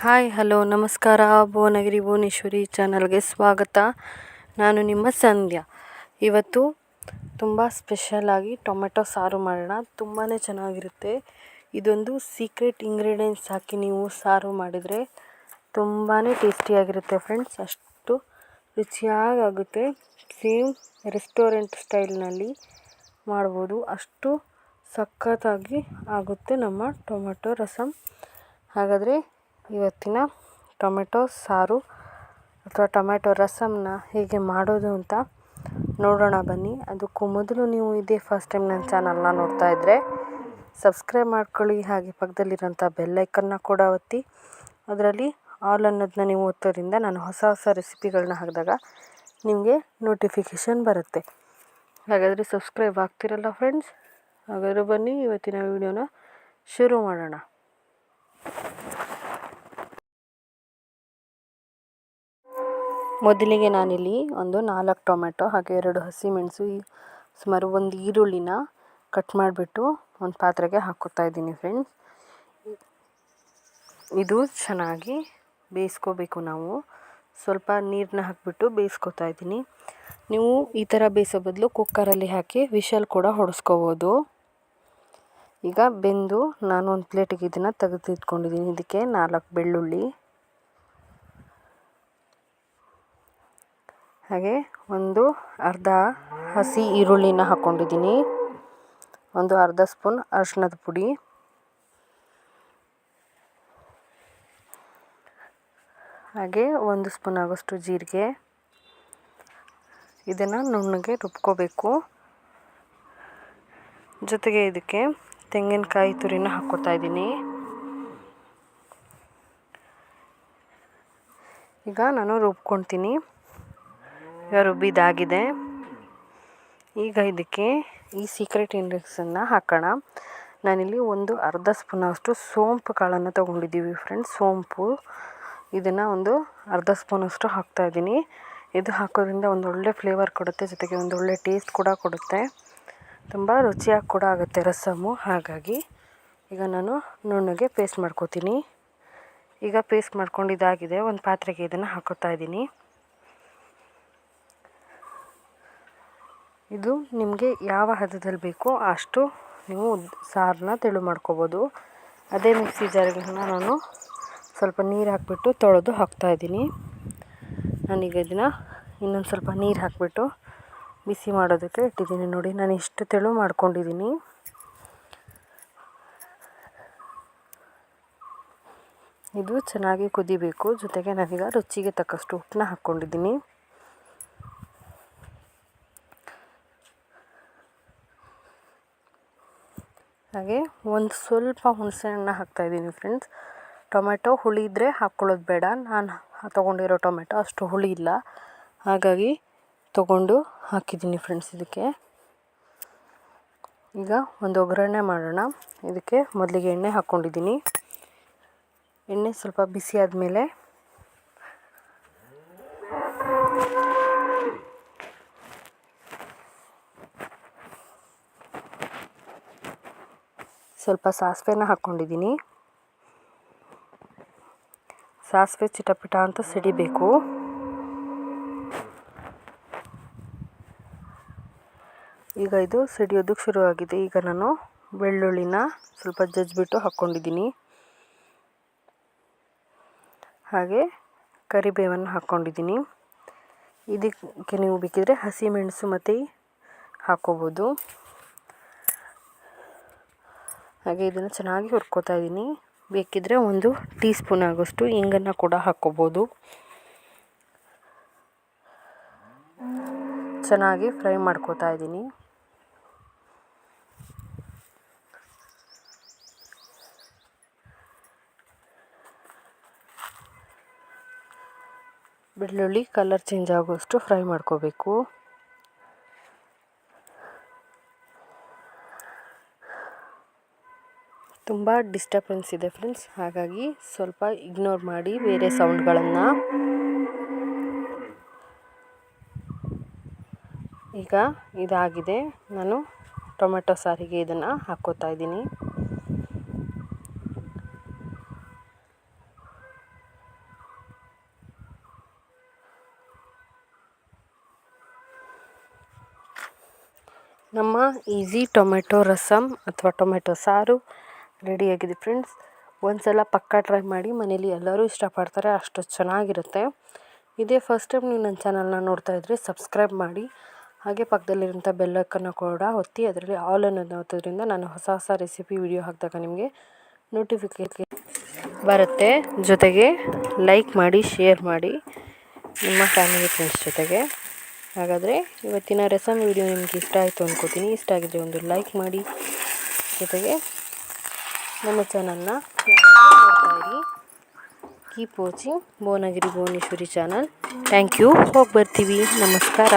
Hi, hello, ನಮಸ್ಕಾರ. ಭುವನಗಿರಿ ಭುವನೇಶ್ವರಿ ಚಾನಲ್ಗೆ ಸ್ವಾಗತ. ನಾನು ನಿಮ್ಮ ಸಂಧ್ಯಾ. ಇವತ್ತು ತುಂಬ ಸ್ಪೆಷಲಾಗಿ ಟೊಮೆಟೊ ಸಾರು ಮಾಡೋಣ. ತುಂಬಾ ಚೆನ್ನಾಗಿರುತ್ತೆ. ಇದೊಂದು ಸೀಕ್ರೆಟ್ ಇಂಗ್ರೀಡಿಯೆಂಟ್ಸ್ ಹಾಕಿ ನೀವು ಸಾರು ಮಾಡಿದರೆ ತುಂಬಾ ಟೇಸ್ಟಿಯಾಗಿರುತ್ತೆ ಫ್ರೆಂಡ್ಸ್ ಅಷ್ಟು ರುಚಿಯಾಗುತ್ತೆ ಸೇಮ್ ರೆಸ್ಟೋರೆಂಟ್ ಸ್ಟೈಲ್ನಲ್ಲಿ ಮಾಡ್ಬೋದು. ಅಷ್ಟು ಸಖತ್ತಾಗಿ ಆಗುತ್ತೆ ನಮ್ಮ ಟೊಮೆಟೊ ರಸಮ್ ಹಾಗಾದರೆ ಇವತ್ತಿನ ಟೊಮೆಟೊ ಸಾರು ಅಥವಾ ಟೊಮೆಟೊ ರಸಮ್ನ ಹೇಗೆ ಮಾಡೋದು ಅಂತ ನೋಡೋಣ ಬನ್ನಿ. ಅದಕ್ಕೂ ಮೊದಲು ನೀವು ಇದೇ ಫಸ್ಟ್ ಟೈಮ್ ನನ್ನ ಚಾನಲ್ನ ನೋಡ್ತಾ ಇದ್ದರೆ ಸಬ್ಸ್ಕ್ರೈಬ್ ಮಾಡ್ಕೊಳ್ಳಿ. ಹಾಗೆ ಪಕ್ಕದಲ್ಲಿರೋಂಥ ಬೆಲ್ಲೈಕನ್ನ ಕೂಡ ಒತ್ತಿ. ಅದರಲ್ಲಿ ಆಲ್ ಅನ್ನೋದನ್ನ ನೀವು ಒತ್ತೋದ್ರಿಂದ ನಾನು ಹೊಸ ಹೊಸ ರೆಸಿಪಿಗಳನ್ನ ಹಾಕಿದಾಗ ನಿಮಗೆ ನೋಟಿಫಿಕೇಷನ್ ಬರುತ್ತೆ. ಹಾಗಾದರೆ ಸಬ್ಸ್ಕ್ರೈಬ್ ಆಗ್ತಿರಲ್ಲ ಫ್ರೆಂಡ್ಸ್ ಹಾಗಾದರೆ ಬನ್ನಿ, ಇವತ್ತಿನ ವಿಡಿಯೋನ ಶುರು ಮಾಡೋಣ. ಮೊದಲಿಗೆ ನಾನಿಲ್ಲಿ ಒಂದು ನಾಲ್ಕು ಟೊಮೆಟೊ ಹಾಗೆ ಎರಡು ಹಸಿಮೆಣಸು ಸುಮಾರು ಒಂದು ಈರುಳ್ಳಿನ ಕಟ್ ಮಾಡಿಬಿಟ್ಟು ಒಂದು ಪಾತ್ರೆಗೆ ಹಾಕ್ಕೊತಾ ಇದ್ದೀನಿ ಫ್ರೆಂಡ್ಸ್ ಇದು ಚೆನ್ನಾಗಿ ಬೇಯಿಸ್ಕೋಬೇಕು ನಾವು. ಸ್ವಲ್ಪ ನೀರನ್ನ ಹಾಕಿಬಿಟ್ಟು ಬೇಯಿಸ್ಕೊತಾ ಇದ್ದೀನಿ. ನೀವು ಈ ಥರ ಬೇಯಿಸೋ ಬದಲು ಕುಕ್ಕರಲ್ಲಿ ಹಾಕಿ ವಿಷಲ್ ಕೂಡ ಹೊಡೆಸ್ಕೋಬೋದು. ಈಗ ಬೆಂದು ನಾನು ಒಂದು ಪ್ಲೇಟಿಗೆ ಇದನ್ನು ತೆಗೆದಿಟ್ಕೊಂಡಿದ್ದೀನಿ. ಇದಕ್ಕೆ ನಾಲ್ಕು ಬೆಳ್ಳುಳ್ಳಿ ಹಾಗೆ ಒಂದು ಅರ್ಧ ಹಸಿ ಈರುಳ್ಳಿನ ಹಾಕ್ಕೊಂಡಿದ್ದೀನಿ ಒಂದು ಅರ್ಧ ಸ್ಪೂನ್ ಅರಿಶಿಣದ ಪುಡಿ. ಹಾಗೆ ಒಂದು ಸ್ಪೂನ್ ಆಗೋಷ್ಟು ಜೀರಿಗೆ. ಇದನ್ನು ನುಣ್ಣಗೆ ರುಬ್ಕೋಬೇಕು. ಜೊತೆಗೆ ಇದಕ್ಕೆ ತೆಂಗಿನಕಾಯಿ ತುರಿನ ಹಾಕ್ಕೊತಾ ಇದ್ದೀನಿ. ಈಗ ನಾನು ರುಬ್ಕೊತೀನಿ ರುಬ್ಬಿದಾಗಿದೆ ಈಗ ಇದಕ್ಕೆ ಈ ಸೀಕ್ರೆಟ್ ಇಂಡಿಕ್ಸನ್ನು ಹಾಕೋಣ. ನಾನಿಲ್ಲಿ ಒಂದು ಅರ್ಧ ಸ್ಪೂನಷ್ಟು ಸೋಂಪು ಕಾಳನ್ನು ತೊಗೊಂಡಿದ್ದೀವಿ ಫ್ರೆಂಡ್ಸ್ ಸೋಂಪು. ಇದನ್ನು ಒಂದು ಅರ್ಧ ಸ್ಪೂನಷ್ಟು ಹಾಕ್ತಾಯಿದ್ದೀನಿ ಇದು ಹಾಕೋದ್ರಿಂದ ಒಂದು ಒಳ್ಳೆ ಫ್ಲೇವರ್ ಕೊಡುತ್ತೆ, ಜೊತೆಗೆ ಒಂದು ಒಳ್ಳೆ ಟೇಸ್ಟ್ ಕೂಡ ಕೊಡುತ್ತೆ. ತುಂಬ ರುಚಿಯಾಗಿ ಕೂಡ ಆಗುತ್ತೆ ರಸಮು. ಹಾಗಾಗಿ ಈಗ ನಾನು ನುಣ್ಣಗೆ ಪೇಸ್ಟ್ ಮಾಡ್ಕೋತೀನಿ. ಈಗ ಪೇಸ್ಟ್ ಮಾಡ್ಕೊಂಡಿದ್ದಾಗಿದೆ, ಒಂದು ಪಾತ್ರೆಗೆ ಇದನ್ನು ಹಾಕೋತಾ ಇದ್ದೀನಿ. ಇದು ನಿಮಗೆ ಯಾವ ಹದದಲ್ಲಿ ಬೇಕೋ ಅಷ್ಟು ನೀವು ಸಾರನ್ನ ತೆಳು ಮಾಡ್ಕೋಬೋದು. ಅದೇ ಮಿಕ್ಸಿ ಜಾರ್ಗಳನ್ನ ನಾನು ಸ್ವಲ್ಪ ನೀರು ಹಾಕಿಬಿಟ್ಟು ತೊಳೆದು ಹಾಕ್ತಾಯಿದ್ದೀನಿ ನಾನೀಗ ಇದನ್ನು ಇನ್ನೊಂದು ಸ್ವಲ್ಪ ನೀರು ಹಾಕಿಬಿಟ್ಟು ಬಿಸಿ ಮಾಡೋದಕ್ಕೆ ಇಟ್ಟಿದ್ದೀನಿ ನೋಡಿ, ನಾನು ಇಷ್ಟು ತೆಳು ಮಾಡ್ಕೊಂಡಿದ್ದೀನಿ. ಇದು ಚೆನ್ನಾಗಿ ಕುದಿಬೇಕು, ಜೊತೆಗೆ ನಾನೀಗ ರುಚಿಗೆ ತಕ್ಕಷ್ಟು ಉಪ್ಪನ್ನ ಹಾಕ್ಕೊಂಡಿದ್ದೀನಿ. ಹಾಗೆ ಒಂದು ಸ್ವಲ್ಪ ಹುಣಸೆ ಹಣ್ಣು ಹಾಕ್ತಾಯಿದ್ದೀನಿ ಫ್ರೆಂಡ್ಸ್ ಟೊಮೆಟೊ ಹುಳಿ ಇದ್ದರೆ ಹಾಕ್ಕೊಳ್ಳೋದು ಬೇಡ. ನಾನು ತೊಗೊಂಡಿರೋ ಟೊಮೆಟೊ ಅಷ್ಟು ಹುಳಿ ಇಲ್ಲ. ಹಾಗಾಗಿ ತೊಗೊಂಡು ಹಾಕಿದ್ದೀನಿ ಫ್ರೆಂಡ್ಸ್ ಇದಕ್ಕೆ. ಈಗ ಒಂದು ಒಗ್ಗರಣೆ ಮಾಡೋಣ. ಇದಕ್ಕೆ ಮೊದಲಿಗೆ ಎಣ್ಣೆ ಹಾಕ್ಕೊಂಡಿದ್ದೀನಿ ಎಣ್ಣೆ ಸ್ವಲ್ಪ ಬಿಸಿ ಆದಮೇಲೆ ಸ್ವಲ್ಪ ಸಾಸಿವೆನ ಹಾಕ್ಕೊಂಡಿದ್ದೀನಿ ಸಾಸಿವೆ ಚಿಟಪಿಟ ಅಂತ ಸಿಡಿಬೇಕು. ಈಗ ಇದು ಸಿಡಿಯೋದಕ್ಕೆ ಶುರುವಾಗಿದೆ. ಈಗ ನಾನು ಬೆಳ್ಳುಳ್ಳಿನ ಸ್ವಲ್ಪ ಜಜ್ಜಿಬಿಟ್ಟು ಹಾಕ್ಕೊಂಡಿದ್ದೀನಿ ಹಾಗೆ ಕರಿಬೇವನ್ನು ಹಾಕ್ಕೊಂಡಿದ್ದೀನಿ ಇದಕ್ಕೆ ನೀವು ಬೇಕಿದ್ರೆ ಹಸಿಮೆಣಸು ಮತ್ತು ಹಾಕ್ಕೋಬೋದು ಹಾಗೆ ಇದನ್ನು ಚೆನ್ನಾಗಿ ಹುರ್ಕೋತಾ ಇದ್ದೀನಿ. ಬೇಕಿದ್ದರೆ ಒಂದು ಟೀ ಸ್ಪೂನ್ ಆಗೋಷ್ಟು ಹಿಂಗನ್ನು ಕೂಡ ಹಾಕ್ಕೋಬೋದು. ಚೆನ್ನಾಗಿ ಫ್ರೈ ಮಾಡ್ಕೋತಾ ಇದ್ದೀನಿ. ಬೆಳ್ಳುಳ್ಳಿ ಕಲರ್ ಚೇಂಜ್ ಆಗೋಷ್ಟು ಫ್ರೈ ಮಾಡ್ಕೋಬೇಕು. ತುಂಬ ಡಿಸ್ಟರ್ಬೆನ್ಸ್ ಇದೆ ಫ್ರೆಂಡ್ಸ್ ಹಾಗಾಗಿ ಸ್ವಲ್ಪ ಇಗ್ನೋರ್ ಮಾಡಿ ಬೇರೆ ಸೌಂಡ್ಗಳನ್ನು ಈಗ ಇದಾಗಿದೆ. ನಾನು ಟೊಮೆಟೊ ಸಾರಿಗೆ ಇದನ್ನು ಹಾಕ್ಕೋತಾ ಇದ್ದೀನಿ. ನಮ್ಮ ಈಸಿ ಟೊಮೆಟೊ ರಸಮ್ ಅಥವಾ ಟೊಮೆಟೊ ಸಾರು ರೆಡಿಯಾಗಿದೆ ಫ್ರೆಂಡ್ಸ್ ಒಂದ್ಸಲ ಪಕ್ಕಾ ಟ್ರೈ ಮಾಡಿ, ಮನೇಲಿ ಎಲ್ಲರೂ ಇಷ್ಟಪಡ್ತಾರೆ, ಅಷ್ಟು ಚೆನ್ನಾಗಿರುತ್ತೆ. ಇದೇ ಫಸ್ಟ್ ಟೈಮ್ ನೀವು ನನ್ನ ಚಾನಲ್ನ ನೋಡ್ತಾ ಇದ್ದರೆ ಸಬ್ಸ್ಕ್ರೈಬ್ ಮಾಡಿ. ಹಾಗೆ ಪಕ್ಕದಲ್ಲಿರುವಂಥ ಬೆಲ್ಲಕ್ಕನ್ನು ಕೂಡ ಒತ್ತಿ, ಅದರಲ್ಲಿ ಆಲ್ ಅನ್ನೋದನ್ನ ಒತ್ತೋದ್ರಿಂದ ನಾನು ಹೊಸ ಹೊಸ ರೆಸಿಪಿ ವಿಡಿಯೋ ಹಾಕಿದಾಗ ನಿಮಗೆ ನೋಟಿಫಿಕೇಷನ್ ಬರುತ್ತೆ. ಜೊತೆಗೆ ಲೈಕ್ ಮಾಡಿ ಶೇರ್ ಮಾಡಿ, ನಿಮ್ಮ ಫ್ಯಾಮಿಲಿ ಫ್ರೆಂಡ್ಸ್ ಜೊತೆಗೆ. ಹಾಗಾದರೆ ಇವತ್ತಿನ ರೆಸಮ್ ವಿಡಿಯೋ ನಿಮಗೆ ಇಷ್ಟ ಆಯಿತು ಅಂದ್ಕೋತೀನಿ ಇಷ್ಟ ಆಗಿದ್ದರೆ ಒಂದು ಲೈಕ್ ಮಾಡಿ. ಜೊತೆಗೆ ನಮ್ಮ ಚಾನಲ್ನ ನೋಡ್ತಾ keep watching Bhuvanagiri Bhuvaneshwari channel. Thank you. ಹೋಗಿ ಬರ್ತೀವಿ. ನಮಸ್ಕಾರ.